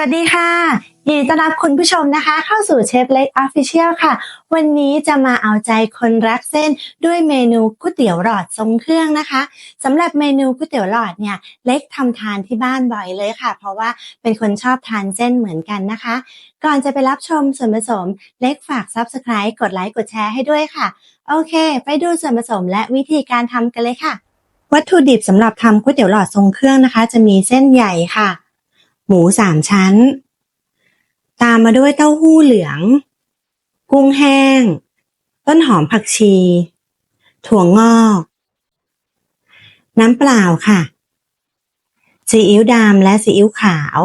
วัสดีค่ะยินดีต้อนรับคุณผู้ชมนะคะ เข้าสู่เชฟเล็กออฟฟิเชียลค่ะ วันนี้จะมาเอาใจคนรักเส้นด้วยเมนูก๋วยเตี๋ยวหลอดทรงเครื่องนะคะสำหรับเมนูก๋วยเตี๋ยวหลอดเนี่ยเล็กทำทานที่บ้านบ่อยเลยค่ะ เพราะว่าเป็นคนชอบทานเส้นเหมือนกันนะคะ ก่อนจะไปรับชมส่วนผสมเล็กฝาก Subscribe กดไลค์กดแชร์ให้ด้วยค่ะ โอเค ไปดูส่วนผสมและวิธีการทำกันเลยค่ะ วัตถุดิบสำหรับทำก๋วยเตี๋ยวหลอดทรงเครื่องนะคะ จะมีเส้นใหญ่ค่ะ หมูสามชั้น ตามมาด้วยเต้าหู้เหลือง กุ้งแห้ง ต้นหอมผักชี ถั่วงอก น้ำเปล่าค่ะซีอิ๊วดำและซีอิ๊วขาว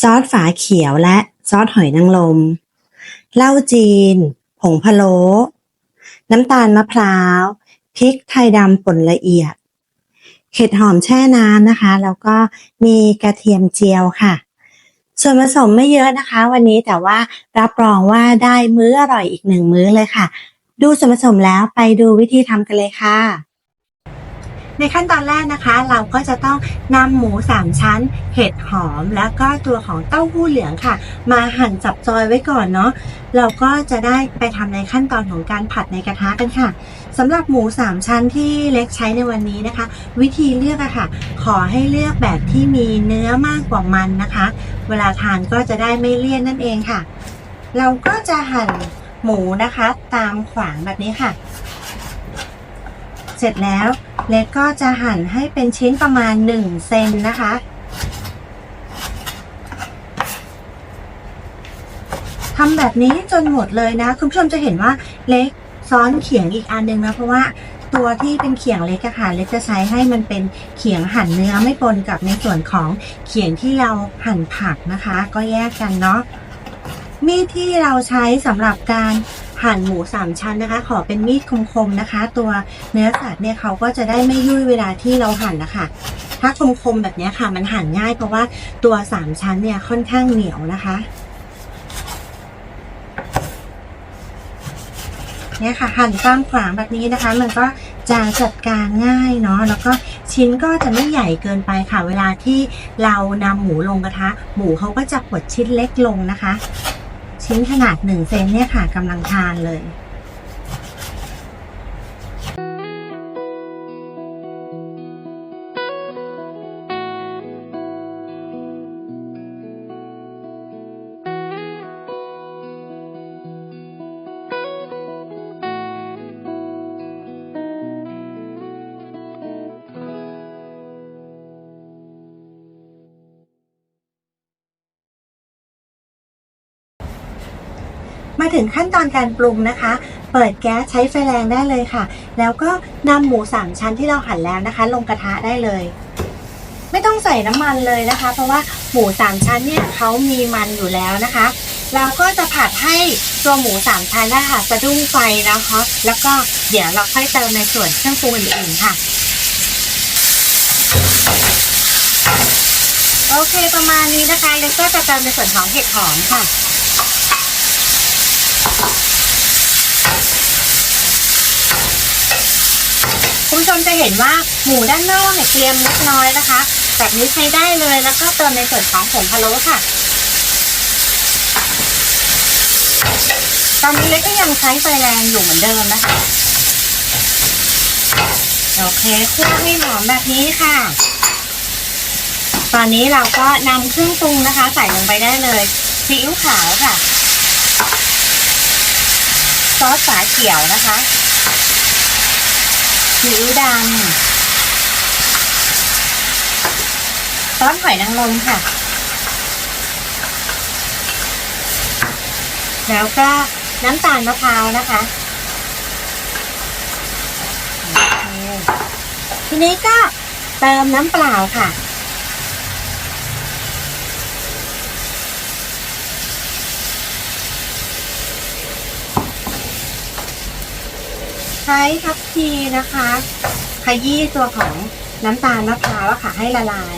ซอสฝาเขียวและซอสหอยนางรมเหล้าจีน ผงพะโล้น้ำตาลมะพร้าว พริกไทยดำป่นละเอียด เห็ดหอมแช่น้ำนะคะ แล้วก็มีกระเทียมเจียวค่ะ ส่วนผสมไม่เยอะนะคะ วันนี้แต่ว่ารับรองว่าได้มื้ออร่อยอีกหนึ่งมื้อเลยค่ะ ดูส่วนผสมแล้วไปดูวิธีทำกันเลยค่ะ ในขั้นตอนแรกนะคะ เราก็จะต้องนำหมูสามชั้น เห็ดหอม แล้วก็ตัวของเต้าหู้เหลืองค่ะ มาหั่นจับจอยไว้ก่อนเนาะเราก็จะได้ไปทำในขั้นตอนของการผัดในกระทะกันค่ะสำหรับหมูสามชั้นที่เล็กใช้ในวันนี้นะคะ วิธีเลือกอะค่ะ ขอให้เลือกแบบที่มีเนื้อมากกว่ามันนะคะ เวลาทานก็จะได้ไม่เลี่ยนนั่นเองค่ะ เราก็จะหั่นหมูนะคะ ตามขวางแบบนี้ค่ะ เสร็จแล้ว เล็กก็จะหั่นให้เป็นชิ้นประมาณ 1 เซนนะคะ ทำแบบนี้จนหมดเลยนะ คุณผู้ชมจะเห็นว่าเล็กซ้อนเขียงอีกอันหนึงนะ เพราะว่าตัวที่เป็นเขียงเล็กอะค่ะเล็กจะใช้ให้มันเป็นเขียงหั่นเนื้อไม่ปนกับในส่วนของเขียงที่เราหั่นผักนะคะ ก็แยกกันเนาะมีดที่เราใช้สำหรับการ หั่นหมูสามชั้นนะคะ ขอเป็นมีดคมๆนะคะ ตัวเนื้อสัตว์เนี่ยเขาก็จะได้ไม่ยุ่ยเวลาที่เราหั่นนะคะถ้าคมๆแบบนี้ค่ะ มันหั่นง่ายเพราะว่าตัวสามชั้นเนี่ยค่อนข้างเหนียวนะคะเนี่ยค่ะหั่นตามขวางแบบนี้นะคะ มันก็จะจัดการง่ายเนาะแล้วก็ชิ้นก็จะไม่ใหญ่เกินไปค่ะ เวลาที่เรานำหมูลงกระทะ หมูเขาก็จะหดชิ้นเล็กลงนะคะ ชิ้นขนาดหนึ่งเซนเนี่ยค่ะกำลังทานเลย มาถึงขั้นตอนการปรุงนะคะ เปิดแก๊สใช้ไฟแรงได้เลยค่ะ แล้วก็นำหมูสามชั้นที่เราหั่นแล้วนะคะ ลงกระทะได้เลย ไม่ต้องใส่น้ำมันเลยนะคะ เพราะว่าหมูสามชั้นเนี่ยเขามีมันอยู่แล้วนะคะเราก็จะผัดให้ตัวหมูสามชั้นนะคะสะดุ้งไฟนะคะ แล้วก็เดี๋ยวเราค่อยเติมในส่วนเครื่องปรุงอื่นๆค่ะโอเคประมาณนี้นะคะแล้วก็จะเติมในส่วนของเห็ดหอมค่ะ คุณผู้ชมจะเห็นว่าหมูด้านนอกเนี่ยเกรียมเล็กน้อยนะคะ แบบนี้ใช้ได้เลยแล้วก็เติมในส่วนของผงพะโล้ค่ะ ตอนนี้เล็กก็ยังใช้ไฟแรงอยู่เหมือนเดิมนะคะ โอเคคั่วให้หอมแบบนี้ค่ะ ตอนนี้เราก็นำเครื่องปรุงนะคะ ใส่ลงไปได้เลยซีอิ๊วขาวค่ะ ซอสฝาเขียวนะคะซีอิ๊วดำซอสหอยนางรมค่ะ แล้วก็น้ำตาลมะพร้าวนะคะโอเคทีนี้ก็เติมน้ำเปล่าค่ะ ใช้ทัพพีนะคะขยี้ตัวของน้ำตาลมะพร้าวค่ะให้ละลาย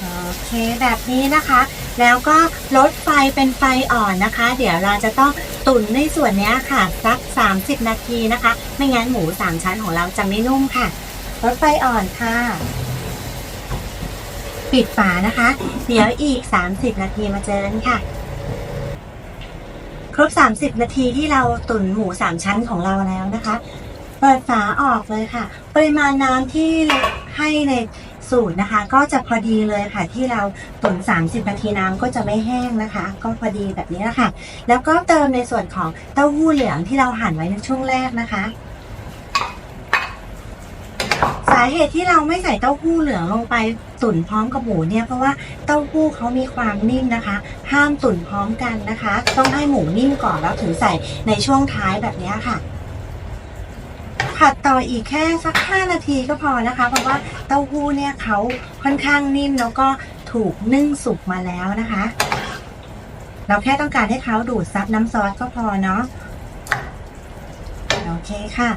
โอเคแบบนี้นะคะ แล้วก็ลดไฟเป็นไฟอ่อนนะคะ เดี๋ยวเราจะต้องตุ๋นในส่วนนี้ค่ะ สัก 30 นาทีนะคะ ไม่งั้นหมูสามชั้นของเราจะไม่นุ่มค่ะ ลดไฟอ่อนค่ะ ปิดฝานะคะ เดี๋ยวอีก 30 นาทีมาเจอกันค่ะ ครบ 30 นาทีที่เราตุ๋นหมูสามชั้นของเราแล้วนะคะ เปิดฝาออกเลยค่ะ ปริมาณน้ำที่ให้ในสูตรนะคะ ก็จะพอดีเลยค่ะ ที่เราตุ๋น 30 นาทีน้ำก็จะไม่แห้งนะคะ ก็พอดีแบบนี้แหละค่ะ แล้วก็เติมในส่วนของเต้าหู้เหลืองที่เราหั่นไว้ในช่วงแรกนะคะ เหตุที่เราไม่ใส่เต้าหู้เหลืองลงไปตุ๋นพร้อมกับหมูเนี่ยเพราะว่าเต้าหู้เขามีความนิ่มนะคะ ห้ามตุ๋นพร้อมกันนะคะ ต้องให้หมูนิ่มก่อนแล้วถึงใส่ในช่วงท้ายแบบนี้ค่ะผัดต่ออีกแค่สัก 5 นาทีก็พอนะคะ เพราะว่าเต้าหู้เนี่ยเขาค่อนข้างนิ่มแล้วก็ถูกนึ่งสุกมาแล้วนะคะ เราแค่ต้องการให้เขาดูดซับน้ำซอสก็พอเนาะโอเคค่ะ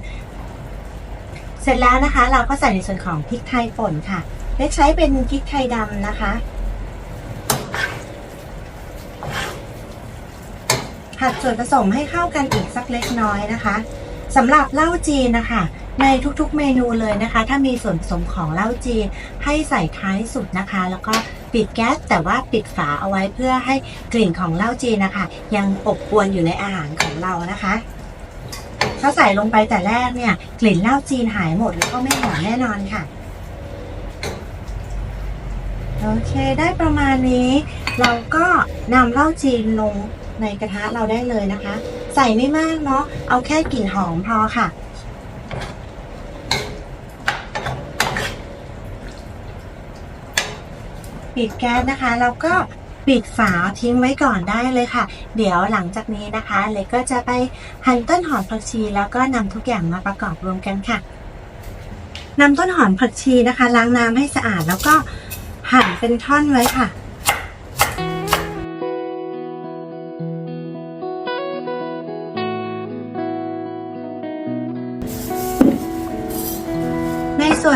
สร็จแล้วนะคะ เราก็ใส่ในส่วนของพริกไทยป่นค่ะเล็กใช้เป็นพริกไทยดำนะคะ ผัดส่วนผสมให้เข้ากันอีกสักเล็กน้อยนะคะสำหรับเหล้าจีนนะคะในทุกๆเมนูเลยนะคะ ถ้ามีส่วนผสมของเหล้าจีนให้ใส่ท้ายสุดนะคะ แล้วก็ปิดแก๊สแต่ว่าปิดฝาเอาไว้เพื่อให้กลิ่นของเหล้าจีนนะคะ ยังอบอวนอยู่ในอาหารของเรานะคะ ถ้าใส่ลงไปแต่แรกเนี่ย กลิ่นเหล้าจีนหายหมดแล้วก็ไม่หอมแน่นอนค่ะ โอเคได้ประมาณนี้ เราก็นำเหล้าจีนลงในกระทะเราได้เลยนะคะ ใส่ไม่มากเนาะเอาแค่กลิ่นหอมพอค่ะปิดแก๊สนะคะแล้วก็ ปิดฝาทิ้งไว้ก่อนได้เลยค่ะ เดี๋ยวหลังจากนี้นะคะเลยก็จะไปหั่นต้นหอมผักชี แล้วก็นำทุกอย่างมาประกอบรวมกันค่ะนำต้นหอมผักชีนะคะ ล้างน้ำให้สะอาดแล้วก็หั่นเป็นท่อนไว้ค่ะ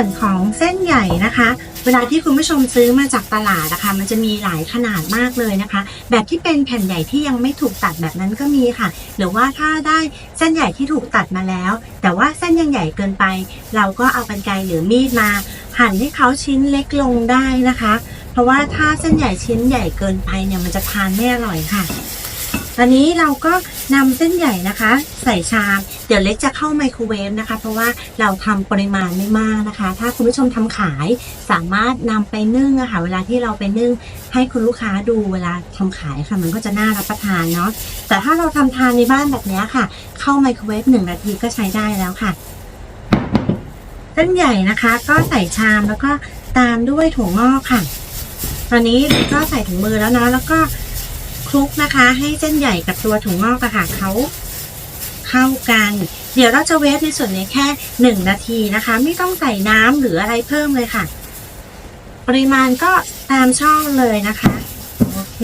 วนของเส้นใหญ่นะคะ เวลาที่คุณผู้ชมซื้อมาจากตลาดนะคะมันจะมีหลายขนาดมากเลยนะคะ แบบที่เป็นแผ่นใหญ่ที่ยังไม่ถูกตัดแบบนั้นก็มีค่ะ หรือว่าถ้าได้เส้นใหญ่ที่ถูกตัดมาแล้ว แต่ว่าเส้นยังใหญ่เกินไป เราก็เอากรรไกรหรือมีดมา หั่นให้เขาชิ้นเล็กลงได้นะคะ เพราะว่าถ้าเส้นใหญ่ชิ้นใหญ่เกินไปเนี่ยมันจะทานไม่อร่อยค่ะ ตอนนี้เราก็นำเส้นใหญ่นะคะ ใส่ชาม เดี๋ยวเล็กจะเข้าไมโครเวฟนะคะ เพราะว่าเราทำปริมาณไม่มากนะคะ ถ้าคุณผู้ชมทำขายสามารถนำไปนึ่งอะค่ะเวลาที่เราไปนึ่งให้คุณลูกค้าดูเวลาทำขายค่ะ มันก็จะน่ารับประทานเนาะแต่ถ้าเราทำทานในบ้านแบบนี้ค่ะ เข้าไมโครเวฟหนึ่งนาทีก็ใช้ได้แล้วค่ะเส้นใหญ่นะคะก็ใส่ชามแล้วก็ตามด้วยถั่วงอกค่ะ ตอนนี้ก็ใส่ถุงมือแล้วเนาะแล้วก็ คลุกนะคะ ให้เส้นใหญ่กับตัวถั่วงอกอะค่ะเขาเข้ากัน เดี๋ยวเราจะเวฟในส่วนนี้แค่หนึ่งนาทีนะคะ ไม่ต้องใส่น้ำหรืออะไรเพิ่มเลยค่ะ ปริมาณก็ตามช่องเลยนะคะ โอเค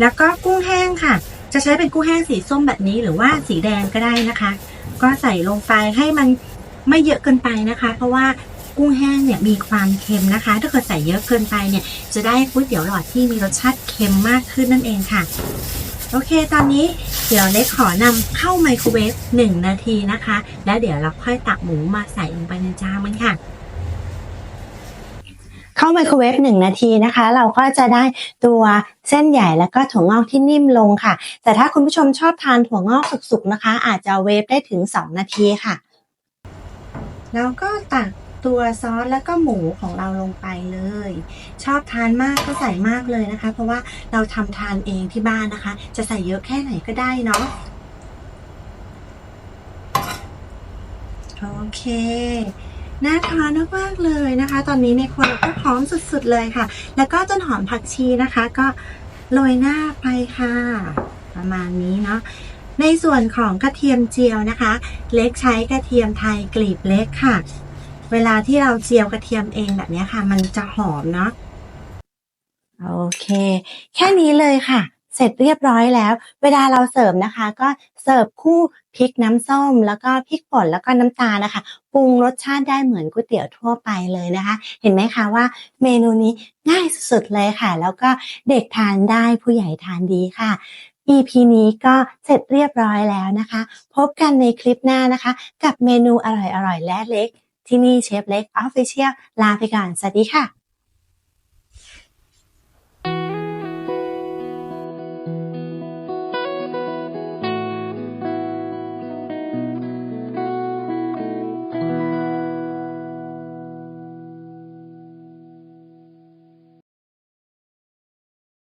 แล้วก็กุ้งแห้งค่ะ จะใช้เป็นกุ้งแห้งสีส้มแบบนี้หรือว่าสีแดงก็ได้นะคะ ก็ใส่ลงไปให้มันไม่เยอะเกินไปนะคะ เพราะว่า กุ้งแห้งเนี่ยมีความเค็มนะคะ ถ้าเกิดใส่เยอะเกินไปเนี่ย จะได้ก๋วยเตี๋ยวหลอดที่มีรสชาติเค็มมากขึ้นนั่นเองค่ะ โอเค ตอนนี้เดี๋ยวเล็กขอนำเข้าไมโครเวฟ1 นาทีนะคะ แล้วเดี๋ยวเราค่อยตักหมูมาใส่ลงไปในจานมันค่ะเข้าไมโครเวฟหนึ่งนาทีนะคะ เราก็จะได้ตัวเส้นใหญ่แล้วก็ถั่วงอกที่นิ่มลงค่ะ แต่ถ้าคุณผู้ชมชอบทานถั่วงอกสุกๆนะคะ อาจจะเวฟได้ถึง 2 นาทีค่ะ แล้วก็ตัก ตัวซอสแล้วก็หมูของเราลงไปเลย ชอบทานมากก็ใส่มากเลยนะคะ เพราะว่าเราทำทานเองที่บ้านนะคะ จะใส่เยอะแค่ไหนก็ได้เนาะโอเคน่าทานมากๆเลยนะคะ ตอนนี้ในครัวก็พร้อมสุดๆเลยค่ะ แล้วก็ต้นหอมผักชีนะคะ ก็โรยหน้าไปค่ะ ประมาณนี้เนาะในส่วนของกระเทียมเจียวนะคะ เล็กใช้กระเทียมไทยกลีบเล็กค่ะ เวลาที่เราเจียวกระเทียมเองแบบนี้ค่ะ มันจะหอมเนาะโอเค แค่นี้เลยค่ะ เสร็จเรียบร้อยแล้ว เวลาเราเสิร์ฟนะคะ ก็เสิร์ฟคู่พริกน้ำส้ม แล้วก็พริกป่นแล้วก็น้ำตาลนะคะปรุงรสชาติได้เหมือนก๋วยเตี๋ยวทั่วไปเลยนะคะ เห็นไหมคะว่าเมนูนี้ง่ายสุดๆเลยค่ะ แล้วก็เด็กทานได้ผู้ใหญ่ทานดีค่ะ EP นี้ก็เสร็จเรียบร้อยแล้วนะคะ พบกันในคลิปหน้านะคะ กับเมนูอร่อยๆและเล็ก ที่นี่เชฟเล็กออฟฟิเชียลลาไปก่อน สวัสดีค่ะ